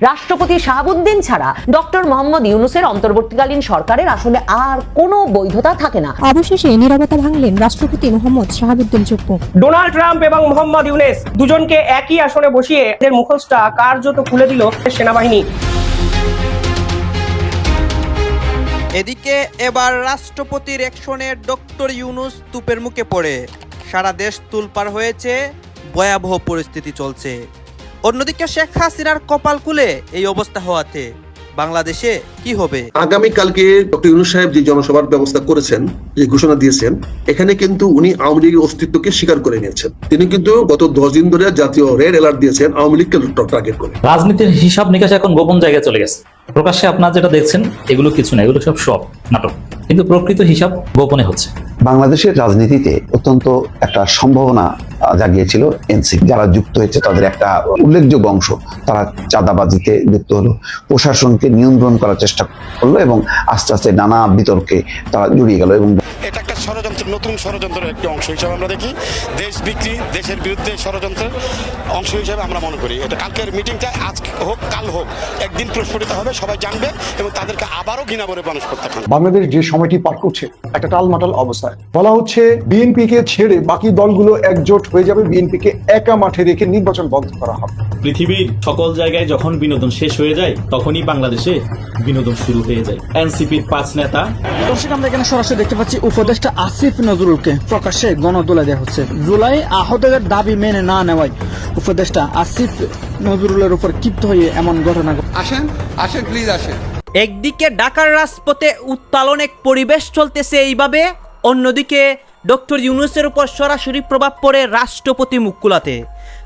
রাষ্ট্রপতি শাহাবুদ্দিন ছাড়া ডক্টর মোহাম্মদ ইউনুসের অন্তর্বর্তীকালীন সরকারের আসলে আর কোনো বৈধতা থাকে না। অবশেষে নীরবতা ভাঙলেন রাষ্ট্রপতি মোহাম্মদ শাহাবুদ্দিন চুপ্পু। ডোনাল্ড ট্রাম্প এবং মোহাম্মদ ইউনেস দুজনকে একই আসনে বসিয়ে এদের মুখোশটা কার্যত খুলে দিল সেনাবাহিনী। এদিকে এবার রাষ্ট্রপতির একশনে ডক্টর ইউনুস তুপের মুখে পড়ে। সারা দেশ তুলপার হয়েছে ভয়াবহ পরিস্থিতি চলছে। অন্যদিকে শেখ হাসিনার কপাল খুলে এই অবস্থা হওয়াতে বাংলাদেশে কি হবে? আগামীকালকে ডক্টর ইউনুস সাহেব যে জনসভার ব্যবস্থা করেছেন যে ঘোষণা দিয়েছেন এখানে কিন্তু উনি আওয়ামী লীগের অস্তিত্বকে স্বীকার করে নিয়েছেন। তিনি কিন্তু গত দশ দিন ধরে জাতীয় রেড অ্যালার্ট দিয়েছেন আওয়ামী লীগকে টার্গেট করে। রাজনীতির হিসাব নিকাশ এখন গোপন জায়গায় চলে গেছে। প্রকাশ্যে আপনার যেটা দেখছেন এগুলো কিছু না এগুলো সব সব নাটক। কিন্তু প্রকৃত হিসাব গোপনে হচ্ছে। বাংলাদেশের রাজনীতিতে অত্যন্ত একটা সম্ভাবনা জাগিয়েছিল এনসি। যারা যুক্ত হয়েছে তাদের একটা উল্লেখযোগ্য অংশ, তারা চাঁদাবাজিতে যুক্ত হলো, প্রশাসনকে নিয়ন্ত্রণ করার চেষ্টা করল এবং আস্তে আস্তে নানা বিতর্কে তারা জড়িয়ে গেল এবং এটা একটা ষড়যন্ত্র, নতুন ষড়যন্ত্রের একটি অংশ হিসাবে আমরা দেখি। দেশ বিক্রি, দেশের বিরুদ্ধে ষড়যন্ত্রের অংশ হিসাবে আমরা মনে করি। এটা কালকের মিটিংটা আজ হোক, কাল হোক, একদিন প্রস্ফুটিত হবে, সবাই জানবে এবং তাদেরকে আবারও ঘৃণা করে মানুষ প্রত্যাখ্যান বাংলাদেশ যে সময়টি পার করছে, একটা টালমাটাল অবস্থায় বলা হচ্ছে বিএনপি কে ছেড়ে বাকি দলগুলো একজোট হয়ে যাবে। বিএনপি কে একা মাঠে রেখে নির্বাচন বন্ধ করা হবে। পৃথিবীর সকল জায়গায় যখন বিনোদন শেষ হয়ে যায় তখনই বাংলাদেশে বিনোদন শুরু হয়ে যায়। এনসিপির পাঁচ নেতা। দর্শক আমরা এখানে সরাসরি দেখতে পাচ্ছি উপদেষ্টা আসিফ নজরুলকে। প্রকাশ্যে গণদোলা দেওয়া হচ্ছে। জুলাই আহতদের দাবি মেনে না নেওয়ায় উপদেষ্টা আসিফ নজরুলের উপর ক্ষিপ্ত হয়ে এমন ঘটনা আসেন আসেন প্লিজ আসেন। একদিকে ঢাকার রাজপথে উত্তালন এক পরিবেশ চলতেছে এইভাবে অন্যদিকে ডক্টর ইউনুসের উপর সরাসরি প্রভাব পড়ে রাষ্ট্রপতি মুকুলাতে।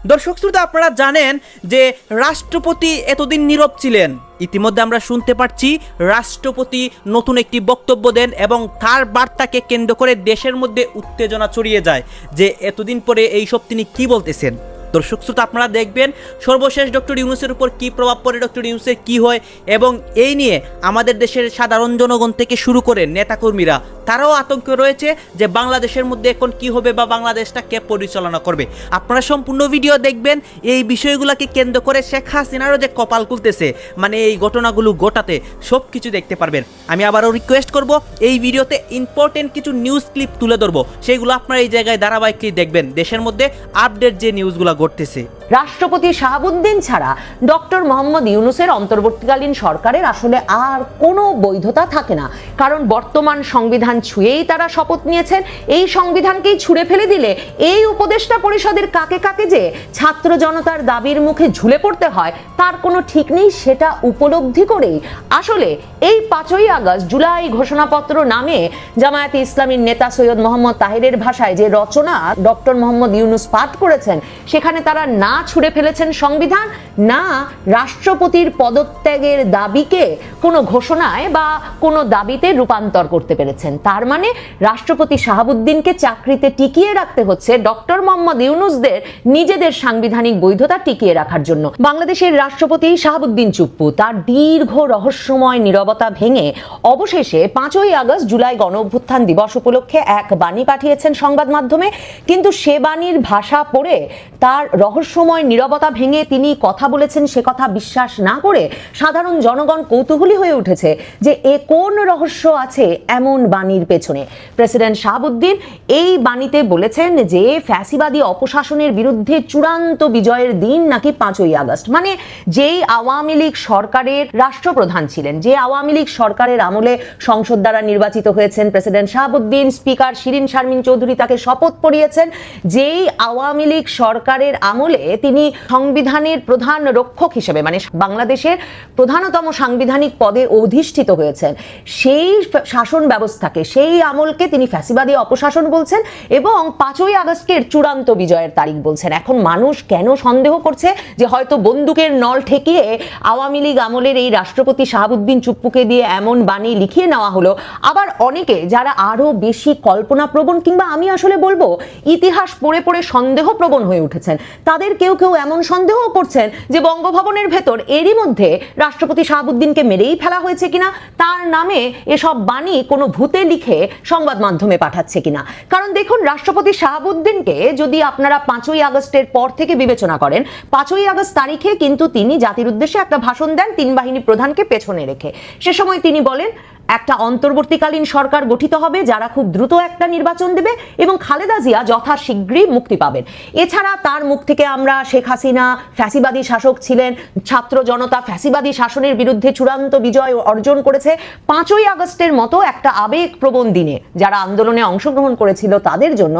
দর্শক শ্রোতা, আপনারা জানেন যে রাষ্ট্রপতি এতদিন নীরব ছিলেন। ইতিমধ্যে আমরা শুনতে পাচ্ছি রাষ্ট্রপতি নতুন একটি বক্তব্য দেন এবং তার বার্তাকে কেন্দ্র করে দেশের মধ্যে উত্তেজনা ছড়িয়ে যায় যে এতদিন পরে এইসব তিনি কি বলতেছেন? দর্শক শ্রোতা, আপনারা দেখবেন সর্বশেষ ডক্টর ইউনুসের উপর কি প্রভাব পড়ে, ডক্টর ইউনুসের কি হয়, এবং এই নিয়ে আমাদের দেশের সাধারণ জনগণ থেকে শুরু করে নেতাকর্মীরা, তারাও আতঙ্ক রয়েছে যে বাংলাদেশের মধ্যে এখন কি হবে বা বাংলাদেশটা কে পরিচালনা করবে। আপনারা সম্পূর্ণ ভিডিও দেখবেন, এই বিষয়গুলোকে কেন্দ্র করে শেখ হাসিনারও যে কপাল খুলতেছে মানে এই ঘটনাগুলো গোটাতে সব কিছু দেখতে পারবেন। আমি আবারও রিকোয়েস্ট করব, এই ভিডিওতে ইম্পর্টেন্ট কিছু নিউজ ক্লিপ তুলে ধরবো সেইগুলো আপনারা এই জায়গায় ধারাবাহিকলি দেখবেন। দেশের মধ্যে আপডেট যে নিউজগুলো ঘটতেছে। রাষ্ট্রপতি শাহাবুদ্দিন ছাড়া ডক্টর মোহাম্মদ ইউনুসের অন্তর্বর্তীকালীন সরকারের আসলে আর কোনো বৈধতা থাকে না। কারণ বর্তমান সংবিধান ছুঁয়েই তারা শপথ নিয়েছেন। এই সংবিধানকেই ছুঁড়ে ফেলে দিলে এই উপদেষ্টা পরিষদের কাকে কাকে যে ছাত্র জনতার দাবির মুখে ঝুলে পড়তে হয়, তার কোনো ঠিক নেই সেটা উপলব্ধি করেই। আসলে এই পাঁচই আগস্ট জুলাই ঘোষণাপত্র নামে জামায়াতে ইসলামীর নেতা সৈয়দ মোহাম্মদ তাহিরের ভাষায় যে রচনা ডক্টর মোহাম্মদ ইউনুস পাঠ করেছেন, সেখানে তারা না ছুড়ে ফেলেছেন সংবিধান না রাষ্ট্রপতির পদত্যাগের দাবিকে কোনো ঘোষণায় বা কোনো দাবিতে রূপান্তর করতে পেরেছেন। তার মানে রাষ্ট্রপতি শাহাবুদ্দিনকে চাকরিতে টিকিয়ে রাখতে হচ্ছে ডক্টর মোহাম্মদ ইউনুসদের নিজেদের সাংবিধানিক বৈধতা টিকিয়ে রাখার জন্য। বাংলাদেশের রাষ্ট্রপতি শাহাবুদ্দিন চুপ্পু তার দীর্ঘ রহস্যময় নীরবতা ভেঙে অবশেষে পাঁচই আগস্ট জুলাই গণ অভ্যুত্থান দিবস উপলক্ষে এক বাণী পাঠিয়েছেন সংবাদ মাধ্যমে। কিন্তু সে বাণীর ভাষা পড়ে তার রহস্যময় নীরবতা ভেঙে তিনি কথা বলেছেন, সে কথা বিশ্বাস না করে সাধারণ জনগণ কৌতূহলী হয়ে উঠেছে যে এ কোন রহস্য আছে এমন বাণীর পেছনে। প্রেসিডেন্ট শাহাবুদ্দিন এই বাণীতে বলেছেন যে ফ্যাসিবাদী অপশাসনের বিরুদ্ধে চূড়ান্ত বিজয়ের দিন নাকি পাঁচই আগস্ট। মানে যেই আওয়ামী লীগ সরকারের রাষ্ট্রপ্রধান ছিলেন, যে আওয়ামী লীগ সরকারের আমলে সংসদ দ্বারা নির্বাচিত হয়েছেন প্রেসিডেন্ট শাহাবুদ্দিন, স্পিকার শিরিন শারমিন চৌধুরী তাকে শপথ পড়িয়েছেন, যেই আওয়ামী লীগ সরকারের আমলে তিনি সংবিধানের প্রধান রক্ষক হিসেবে মানে বাংলাদেশের প্রধানতম সাংবিধানিক পদে অধিষ্ঠিত হয়েছেন। সেই শাসন ব্যবস্থাকে, সেই আমলকে তিনি ফ্যাসিবাদী অপশাসন বলছেন এবং পাঁচই আগস্টের চূড়ান্ত বিজয়ের তারিখ বলছেন। এখন মানুষ কেন সন্দেহ করছে যে হয়তো বন্দুকের নল ঠেকিয়ে আওয়ামী লীগ আমলের এই রাষ্ট্রপতি শাহাবুদ্দিন চুপ্পুকে দিয়ে এমন বাণী লিখিয়ে নেওয়া হলো? আবার অনেকে যারা আরও বেশি কল্পনাপ্রবণ কিংবা আমি আসলে বলব, ইতিহাস পড়ে পড়ে সন্দেহপ্রবণ হয়ে উঠেছেন, তাদের কেউ কেউ এমন সন্দেহ করছেন যে বঙ্গভবনের ভেতর এরই মধ্যে রাষ্ট্রপতি শাহাবুদ্দিনকে মেরেই ফেলা হয়েছে কিনা, তার নামে এসব বাণী কোনো ভূতে লিখে সংবাদ মাধ্যমে পাঠাচ্ছে কিনা। কারণ দেখুন, রাষ্ট্রপতি শাহাবুদ্দিনকে যদি আপনারা পাঁচই আগস্টের পর থেকে বিবেচনা করেন, পাঁচই আগস্ট তারিখে কিন্তু তিনি জাতির উদ্দেশ্যে একটা ভাষণ দেন, তিন বাহিনী প্রধানকে পেছনে রেখে। সে সময় তিনি বলেন একটা অন্তর্বর্তীকালীন সরকার গঠিত হবে, যারা খুব দ্রুত একটা নির্বাচন দেবে এবং খালেদা জিয়া যথাশীঘ্রই মুক্তি পাবেন। এছাড়া তার মুখ থেকে আমরা শেখ হাসিনা ফ্যাসিবাদী শাসক ছিলেন, ছাত্র জনতা ফ্যাসিবাদী শাসনের বিরুদ্ধে চূড়ান্ত বিজয় অর্জন করেছে। পাঁচই আগস্টের মতো একটা আবেগপ্রবণ দিনে যারা আন্দোলনে অংশগ্রহণ করেছিল তাদের জন্য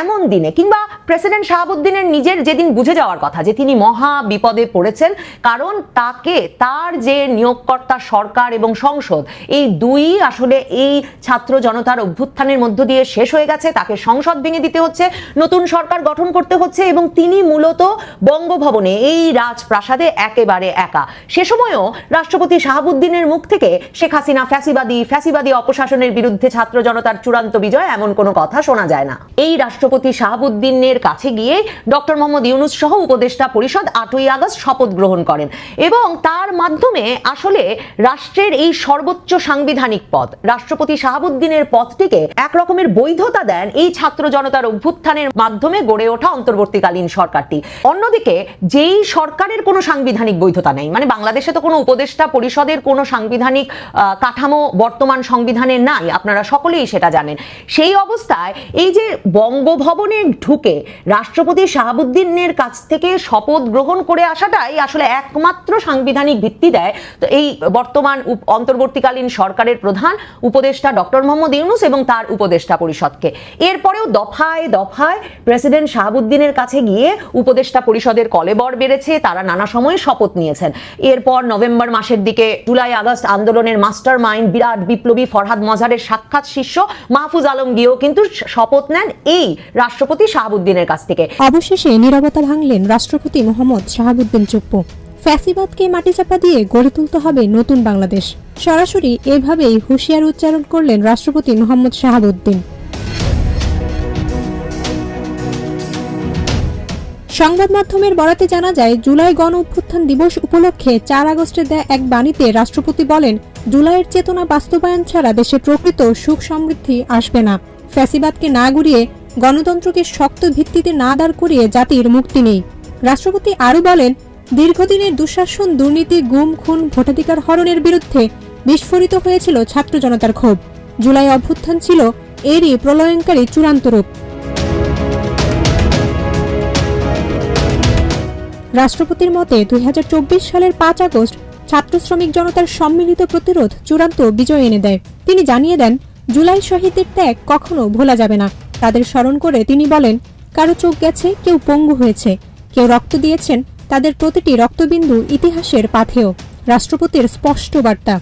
এমন দিনে, কিংবা প্রেসিডেন্ট শাহাবুদ্দিনের নিজের যেদিন বুঝে যাওয়ার কথা, যে তিনি মহা বিপদে পড়েছেন, কারণ তাকে তার যে নিয়োগকর্তা সরকার এবং সংসদ, এই দুই, আসলে এই ছাত্র জনতার অভ্যুত্থানের মধ্য দিয়ে শেষ হয়ে গেছে, তাকে সংসদ ভেঙে দিতে হচ্ছে, নতুন সরকার গঠন করতে হচ্ছে এবং তিনি মূলত বঙ্গভবনে, এই রাজপ্রাসাদে একেবারে একা। সে সময়ও রাষ্ট্রপতি শাহাবুদ্দিনের মুখ থেকে শেখ হাসিনা ফ্যাসিবাদী ফ্যাসিবাদী অপশাসনের বিরুদ্ধে ছাত্র জনতার চূড়ান্ত বিজয় এমন কোনো কথা শোনা যায় না। এই রাষ্ট্রপতি শাহাবুদ্দিনের কাছে গিয়ে ডক্টর মোহাম্মদ ইউনুস সহ উপদেষ্টা পরিষদ আটই আগস্ট শপথ গ্রহণ করেন এবং তার মাধ্যমে আসলে রাষ্ট্রের এই সর্বোচ্চ সাংবিধানিক পদ রাষ্ট্রপতি শাহাবুদ্দিনের পদটিকে এক রকমের বৈধতা দেন এই ছাত্র জনতার অভ্যুত্থানের মাধ্যমে গড়ে ওঠা অন্তর্বর্তীকালীন সরকারটি। অন্যদিকে, যেই সরকারের কোনো সাংবিধানিক বৈধতা নেই মানে বাংলাদেশে তো কোনো উপদেষ্টা পরিষদের কোনো সাংবিধানিক কাঠামো বর্তমান সংবিধানে নাই, আপনারা সকলেই সেটা জানেন। সেই অবস্থায় এই যে বঙ্গভবনে ঢুকে রাষ্ট্রপতি শাহাবুদ্দিনের কাছ থেকে শপথ গ্রহণ করে আসাটাই আসলে একমাত্র সাংবিধানিক ভিত্তি দেয়। তো এই বর্তমান অন্তর্বর্তীকালীন অন্তর্বর্তীকালীন সরকারের প্রধান উপদেষ্টা ডক্টর মোহাম্মদ ইউনুস এবং তার উপদেষ্টা পরিষদকে। এরপরেও দফায় দফায় প্রেসিডেন্ট শাহাবুদ্দিনের কাছে গিয়ে উপদেষ্টা পরিষদের কলেবর বেড়েছে, তারা নানা সময়ে শপথ নিয়েছেন। এরপর নভেম্বর মাসের দিকে জুলাই, আগস্ট আন্দোলনের মাস্টার মাইন্ড বিরাট বিপ্লবী ফরহাদ মজারের সাক্ষাৎ শিষ্য মাহফুজ আলম গিয়েও কিন্তু শপথ নেন এই রাষ্ট্রপতি শাহাবুদ্দিনের কাছ থেকে। অবশেষে নীরবতা ভাঙলেন রাষ্ট্রপতি মোহাম্মদ শাহাবুদ্দিন চুপ্পু। ফ্যাসিবাদকে মাটি চাপা দিয়ে গড়ে তুলতে হবে নতুন বাংলাদেশ। সরাসরি এভাবেই হুঁশিয়ার উচ্চারণ করলেন রাষ্ট্রপতি মোহাম্মদ শাহাবুদ্দিন। সংবাদ মাধ্যমের বরাতে জানা যায়, জুলাই গণ অভ্যুত্থান দিবস উপলক্ষে চার আগস্টে দেয়া এক বাণীতে রাষ্ট্রপতি বলেন, জুলাইয়ের চেতনা বাস্তবায়ন ছাড়া দেশে প্রকৃত সুখ সমৃদ্ধি আসবে না। ফ্যাসিবাদকে না গুড়িয়ে গণতন্ত্রকে শক্ত ভিত্তিতে না দাঁড় করিয়ে জাতির মুক্তি নেই। রাষ্ট্রপতি আরও বলেন দীর্ঘদিনের দুঃশাসন, দুর্নীতি, গুম, খুন, ভোটাধিকার হরণের বিরুদ্ধে বিস্ফোরিত হয়েছিল ছাত্র জনতার ক্ষোভ। জুলাই অভ্যুত্থান ছিল এরই প্রলয়ঙ্কারী চূড়ান্ত রূপ। রাষ্ট্রপতির মতে, দুই হাজার চব্বিশ সালের পাঁচ আগস্ট ছাত্র শ্রমিক জনতার সম্মিলিত প্রতিরোধ চূড়ান্ত বিজয় এনে দেয়। তিনি জানিয়ে দেন, জুলাই শহীদদের ত্যাগ কখনো ভোলা যাবে না। তাদের স্মরণ করে তিনি বলেন, কারও চোখ গেছে, কেউ পঙ্গু হয়েছে। কেউ রক্ত দিয়েছেন তাদের প্রতিটি রক্তবিন্দু ইতিহাসের পাথেয়। রাষ্ট্রপতির স্পষ্ট বার্তা।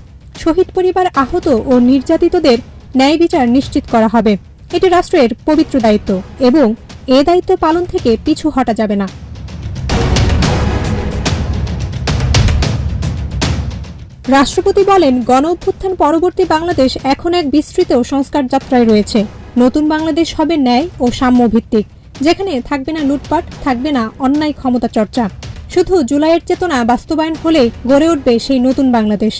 শহীদ পরিবার আহত ও নির্যাতিতদের ন্যায় বিচার নিশ্চিত করা হবে। এটি রাষ্ট্রের পবিত্র দায়িত্ব এবং এ দায়িত্ব পালন থেকে পিছু হটা যাবে না। রাষ্ট্রপতি বলেন, গণ অভ্যুত্থান পরবর্তী বাংলাদেশ এখন এক বিস্তৃত সংস্কার যাত্রায় রয়েছে। নতুন বাংলাদেশ হবে ন্যায় ও সাম্য ভিত্তিক যেখানে থাকবে না লুটপাট, থাকবে না অন্যায় ক্ষমতা চর্চা। শুধু জুলাইয়ের চেতনা বাস্তবায়ন হলেই গড়ে উঠবে সেই নতুন বাংলাদেশ।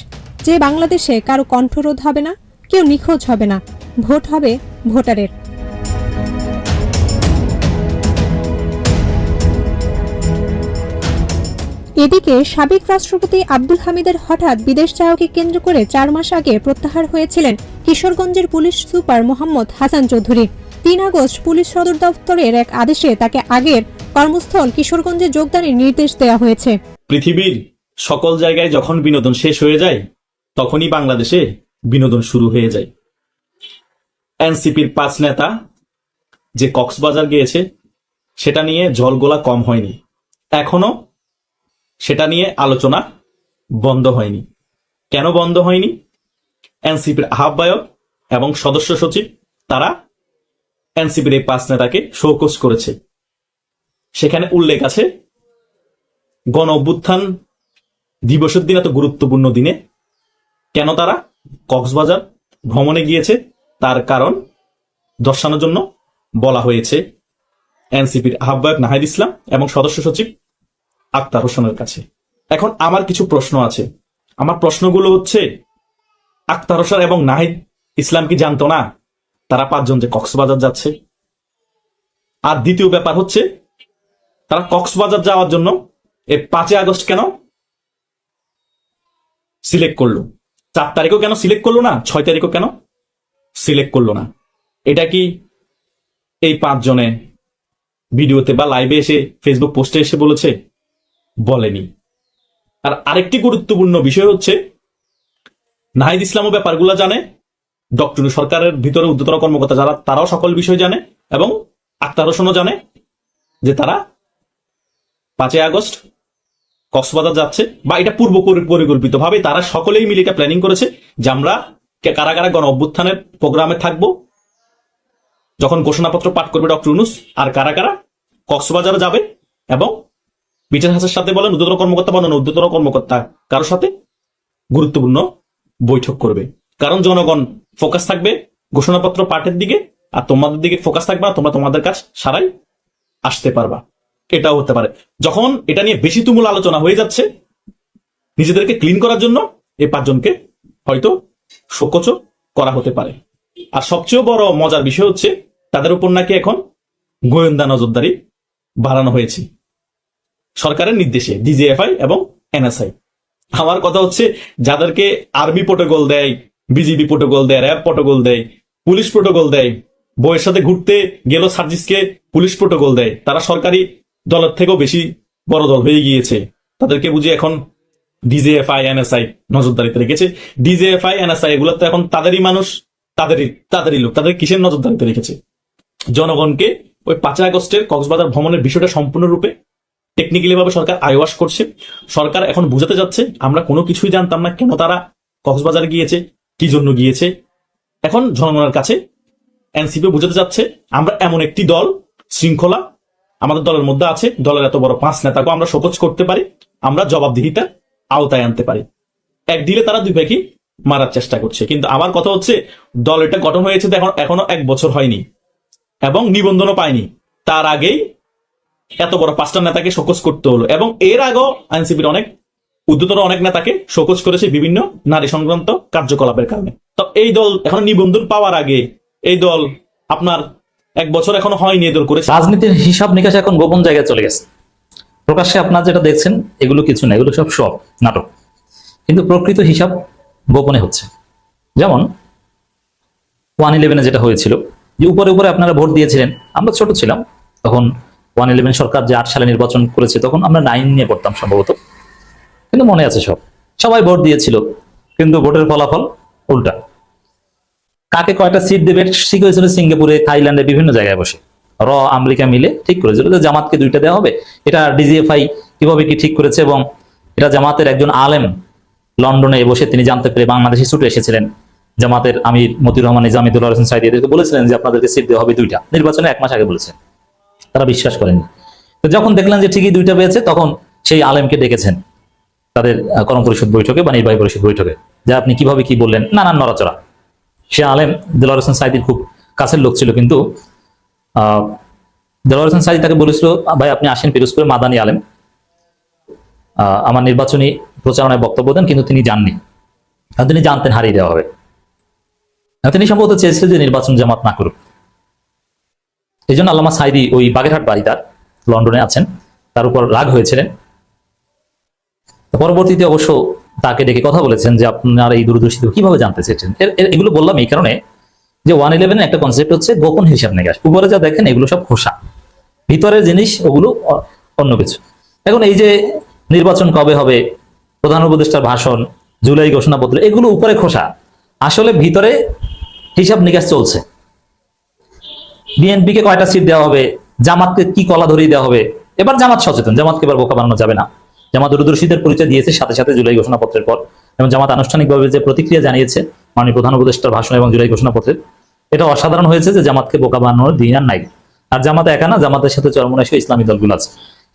যে বাংলাদেশে কারও কণ্ঠরোধ হবে না, কেউ নিখোঁজ হবে না। ভোট হবে ভোটারের। এদিকে সাবেক রাষ্ট্রপতি আব্দুল হামিদের হঠাৎ বিদেশ যাওয়াকে কেন্দ্র করে চার মাস আগে প্রত্যাহার হয়েছিলেন কিশোরগঞ্জের পুলিশ সুপার মোহাম্মদ হাসান চৌধুরী। তিন আগস্ট পুলিশ সদর দপ্তরের এক আদেশে তাকে আগের কর্মস্থল কিশোরগঞ্জে যোগদানের নির্দেশ দেওয়া হয়েছে। পৃথিবীর সকল জায়গায় যখন বিনোদন শেষ হয়ে যায়, তখনই বাংলাদেশে বিনোদন শুরু হয়ে যায়। এনসিপির পাঁচ নেতা যে কক্সবাজার গিয়েছে, সেটা নিয়ে জলগোলা কম হয়নি। এখনও সেটা নিয়ে আলোচনা বন্ধ হয়নি। কেন বন্ধ হয়নি? এনসিপির আহ্বায়ক এবং সদস্য সচিব, তারা এনসিপির এই পাঁচ নেতাকে শোকস করেছে। সেখানে উল্লেখ আছে, গণ অভ্যুত্থান দিবসের দিন এত গুরুত্বপূর্ণ দিনে কেন তারা কক্সবাজার ভ্রমণে গিয়েছে? তার কারণ দর্শানোর জন্য বলা হয়েছে এনসিপির আহ্বায়ক নাহিদ ইসলাম এবং সদস্য সচিব আক্তার হোসেনের কাছে। এখন আমার কিছু প্রশ্ন আছে। আমার প্রশ্নগুলো হচ্ছে, আক্তার হোসেন এবং নাহিদ ইসলাম কি জানতো না তারা পাঁচজন যে কক্সবাজার যাচ্ছে? আর দ্বিতীয় ব্যাপার হচ্ছে তারা কক্সবাজার যাওয়ার জন্য এই পাঁচই আগস্ট কেন সিলেক্ট করল? চার তারিখও কেন সিলেক্ট করল না? ছয় তারিখও কেন সিলেক্ট করল না? এটা কি এই পাঁচজনে ভিডিওতে বা লাইভে এসে ফেসবুক পোস্টে এসে বলেছে? বলেনি। আর আরেকটি গুরুত্বপূর্ণ বিষয় হচ্ছে, নাহিদ ইসলামও ব্যাপারগুলো জানে, ডক্টর সরকারের ভিতরে উদ্যতন কর্মকর্তা যারা, তারাও সকল বিষয় জানে এবং আক্তার হোসেনও জানে যে তারা পাঁচই আগস্ট কক্সবাজার যাচ্ছে বা এটা পূর্ব পরিকল্পিত ভাবে তারা সকলেই মিলে এটা প্ল্যানিং করেছে যে আমরা কারা কারা গণ অভ্যুত্থানের প্রোগ্রামে থাকব। যখন ঘোষণাপত্র পাঠ করবে ডক্টর ইউনুস আর কারা কারা কক্সবাজারে যাবে এবং বিচার হাসের সাথে বলেন উদ্যোতন কর্মকর্তা বলেন উদ্যোতন কর্মকর্তা কারোর সাথে গুরুত্বপূর্ণ বৈঠক করবে। কারণ জনগণ ফোকাস থাকবে ঘোষণাপত্র পাঠের দিকে আর তোমাদের দিকে ফোকাস থাকবে তোমরা তোমাদের কাজ সারাই আসতে পারবা। এটাও হতে পারে। যখন এটা নিয়ে বেশি তুমুল আলোচনা হয়ে যাচ্ছে, নিজেদেরকে ক্লিন করার জন্য এই পাঁচজনকে হয়তো শোকচ করা হতে পারে। আর সবচেয়ে বড় মজার বিষয় হচ্ছে, তাদের উপর নাকি এখন গোয়েন্দা নজরদারি বাড়ানো হয়েছে। সরকারের নির্দেশে ডিজিএফআই এবং এনএসআই আমার কথা হচ্ছে, যাদেরকে আর্মি প্রোটোকল দেয় বিজিবি প্রোটোকল দেয় র্যাব প্রোটোকল দেয় পুলিশ প্রোটোকল দেয়, বইয়ের সাথে ঘুরতে গেল সার্জিসকে পুলিশ প্রোটোকল দেয়, তারা সরকারি দলের থেকেও বেশি বড় দল হয়ে গিয়েছে। তাদেরকে বুঝি এখন ডিজিএফআই এনএসআই নজরদারিতে রেখেছে। ডিজিএফআই এনএসআই এগুলো তো এখন তাদেরই মানুষ, তাদেরই তাদেরই লোক, তাদের কিসের নজরদারিতে রেখেছে? জনগণকে ওই পাঁচই আগস্টের কক্সবাজার ভ্রমণের বিষয়টা সম্পূর্ণরূপে টেকনিক্যালি ভাবে সরকার আইওয়াশ করছে। সরকার এখন বুঝাতে যাচ্ছে, আমরা কোনো কিছুই জানতাম না কেন তারা কক্সবাজারে গিয়েছে, কি জন্য গিয়েছে। এখন জনগণের কাছে এনসিপি বুঝাতে যাচ্ছে, আমরা এমন একটি দল, শৃঙ্খলা আমাদের দলের মধ্যে আছে, দলের এত বড় পাঁচ নেতাকে আমরা শোকজ করতে পারি, আমরা জবাবদিহিতা আওতায় আনতে পারি। এক ডিলে তারা দুই পাখি মারার চেষ্টা করছে। কিন্তু আমার কথা হচ্ছে, দল এটা গঠন হয়েছে এখন এখনও এক বছর হয়নি এবং নিবন্ধনও পায়নি। তার আগেই এত বড় পাঁচটা নেতাকে শোকজ করতে হলো এবং এর আগেও আইনসিপির অনেক, উদ্যতন অনেক নেতাকে শোকজ করেছে বিভিন্ন নারী সংক্রান্ত কার্যকলাপের কারণে। তো এই দল এখন নিবন্ধন পাওয়ার আগে এই দল আপনার এক বছর এখনও হয়নি এই দল করেছে। রাজনীতির হিসাব নিকাশ এখন গোপন জায়গায় চলে গেছে। প্রকাশ্যে আপনার যেটা দেখছেন, এগুলো কিছু না, এগুলো সব সব নাটক। কিন্তু প্রকৃত হিসাব গোপনে হচ্ছে। যেমন, ওয়ান ইলেভেনে যেটা হয়েছিল, যে উপরে উপরে আপনারা ভোট দিয়েছিলেন, আমরা ছোট ছিলাম, তখন ওয়ান ইলেভেন সরকার যে আট সালে নির্বাচন করেছে, তখন আমরা নাইন নিয়ে পড়তাম সম্ভবত। কিন্তু মনে আছে সব, সবাই ভোট দিয়েছিল, কিন্তু ভোটের ফলাফল উল্টা। কাকে কয়টা সিট দেবে ঠিক হয়েছিল সিঙ্গাপুরে থাইল্যান্ডে বিভিন্ন জায়গায় বসে। র, আমেরিকা মিলে ঠিক করেছিল। যে জামাতকে দুইটা দেওয়া হবে। এটা ডিজিএফআই কীভাবে কি ঠিক করেছে এবং এটা জামাতের একজন আলেম লন্ডনে বসে তিনি জানতে পেরে বাংলাদেশে ছুটে এসেছিলেন। জামাতের আমির মতিউর রহমান নিজামিদুল হোসেন সাইদি এদেরকে বলেছিলেন যে আপনাদেরকে সিট দেওয়া হবে দুইটা। নির্বাচনে এক মাস আগে বলেছেন। তারা বিশ্বাস করেননি। তো যখন দেখলেন যে ঠিকই দুইটা পেয়েছে, তখন সেই আলেমকে ডেকেছেন তাদের কর্ম পরিষদ বৈঠকে বা নির্বাহী পরিষদ বৈঠকে। যে আপনি কীভাবে কি বললেন? নানান নড়াচড়া। সে আলেম দেলোয়ার হোসেন সাইদির খুব কাছের লোক ছিল কিন্তু আহ, দেলোয়ার হোসেন সাইদি তাকে বলেছিল ভাই আপনি আসেন পিরোজপুরে মাদানি আলেম। আমার নির্বাচনী প্রচারণায় বক্তব্য দেন কিন্তু তিনি যাননি। তিনি জানতেন হারিয়ে দেওয়া হবে। তিনি সম্ভবত চেয়েছিলেন যে নির্বাচন জামাত না করুক। এই জন্য আল্লামা সাইদি ওই বাগেরহাট বাড়ি তার লন্ডনে আছেন। তার উপর রাগ হয়েছিলেন। পরবর্তীতে অবশ্য তাকে ডেকে কথা বলেছেন যে আপনারা এই দূরদর্শিত কীভাবে জানতে চেয়েছেন? এগুলো বললাম এই কারণে যে ওয়ান ইলেভেনের একটা কনসেপ্ট হচ্ছে গোপন হিসাব নিকাশ। উপরে যা দেখেন এগুলো সব খোসা। ভিতরের জিনিস, ওগুলো অন্য কিছু। এখন এই যে নির্বাচন কবে হবে, প্রধান উপদেষ্টার ভাষণ, জুলাই ঘোষণাপত্র, এগুলো উপরে খোসা। আসলে ভিতরে হিসাব নিকাশ চলছে। বিএনপি কে কয়টা সিট দেওয়া হবে, জামাতকে কি কলা ধরিয়ে দেওয়া হবে, এবার জামাত সচেতন, জামাতকে এবার বোকা বানানো যাবে না। জামাত দূরদর্শীদের পরিচয় দিয়েছে, সাথে সাথে জুলাই ঘোষণাপত্রের পর। এবং জামাত আনুষ্ঠানিকভাবে যে প্রতিক্রিয়া জানিয়েছে, মাননীয় প্রধান উপদেষ্টার ভাষণ এবং জুলাই ঘোষণাপত্রের, এটা অসাধারণ হয়েছে যে জামাতকে বোকা বানানোর দিন আর নাই। আর জামাত একা না, জামাতের সাথে চরমনাশী ইসলামী দলগুলো আছে।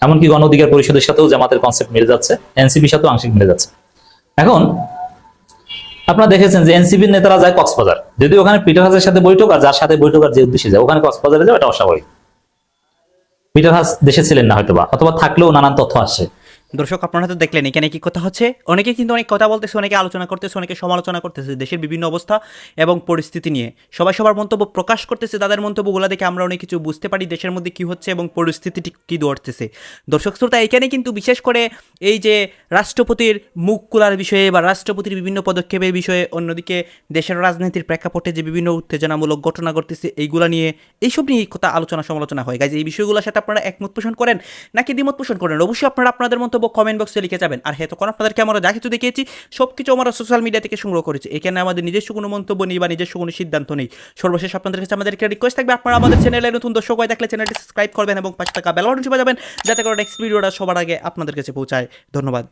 এমনকি গণ অধিকার পরিষদের সাথেও জামাতের কনসেপ্ট মিলে যাচ্ছে, এনসিপির সাথেও আংশিক মিলে যাচ্ছে। এখন, আপনারা দেখেছেন যে এনসিপির নেতারা যায় কক্সবাজার। যদি ওখানে পিটার হাসের সাথে বৈঠক আর যার সাথে বৈঠক আর যে উদ্দেশ্যে যায়, ওখানে কক্সবাজারে যাও এটা অস্বাভাবিক। পিটার হাস দেশে ছিলেন না হয়তোবা, অথবা থাকলেও নানান তথ্য আসছে দর্শক, আপনারা তো দেখলেন, এখানে কি কথা হচ্ছে? অনেকে কিন্তু অনেক কথা বলতেছে, অনেকে আলোচনা করতেছে, অনেকে সমালোচনা করতেছে, দেশের বিভিন্ন অবস্থা এবং পরিস্থিতি নিয়ে। সবাই সবার মন্তব্য প্রকাশ করতেছে, তাদের মন্তব্যগুলো দেখে আমরা অনেক কিছু বুঝতে পারি, দেশের মধ্যে কি হচ্ছে এবং পরিস্থিতিটি কী দৌড়তেছে দর্শক, শ্রোতা, এখানে কিন্তু বিশেষ করে এই যে রাষ্ট্রপতির মুখ খোলার বিষয়ে বা রাষ্ট্রপতির বিভিন্ন পদক্ষেপের বিষয়ে, অন্যদিকে দেশের রাজনীতির প্রেক্ষাপটে যে বিভিন্ন উত্তেজনামূলক ঘটনা ঘটতেছে, এইগুলা নিয়ে, এইসব নিয়ে কথা আলোচনা সমালোচনা হয়। গাইজ এই বিষয়গুলোর সাথে আপনারা একমত পোষণ করেন নাকি দ্বিমত পোষণ করেন? অবশ্যই আপনারা আপনাদের মন্তব্য কমেন্ট বক্সে লিখে যাবেন। আর তখন আপনাদেরকে আমরা যা কিছু দেখিয়েছি সব কিছু আমরা সোশ্যাল মিডিয়া থেকে সংগ্রহ করেছি। এখানে আমাদের নিজস্ব কোনো মন্তব্য নেই বা নিজস্ব কোনো সিদ্ধান্ত নেই। সর্বশেষ আপনাদের কাছে আমাদের একটা রিকোয়েস্ট থাকবে, আপনারা আমাদের চ্যানেলে নতুন দর্শক হয়ে থাকলে চ্যানেলটি সাবস্ক্রাইব করবেন এবং পাঁচ টাকা বেল চেপে যাবেন যাতে করে নেক্সট ভিডিওটা সবার আগে আপনাদের কাছে পৌঁছায়। ধন্যবাদ।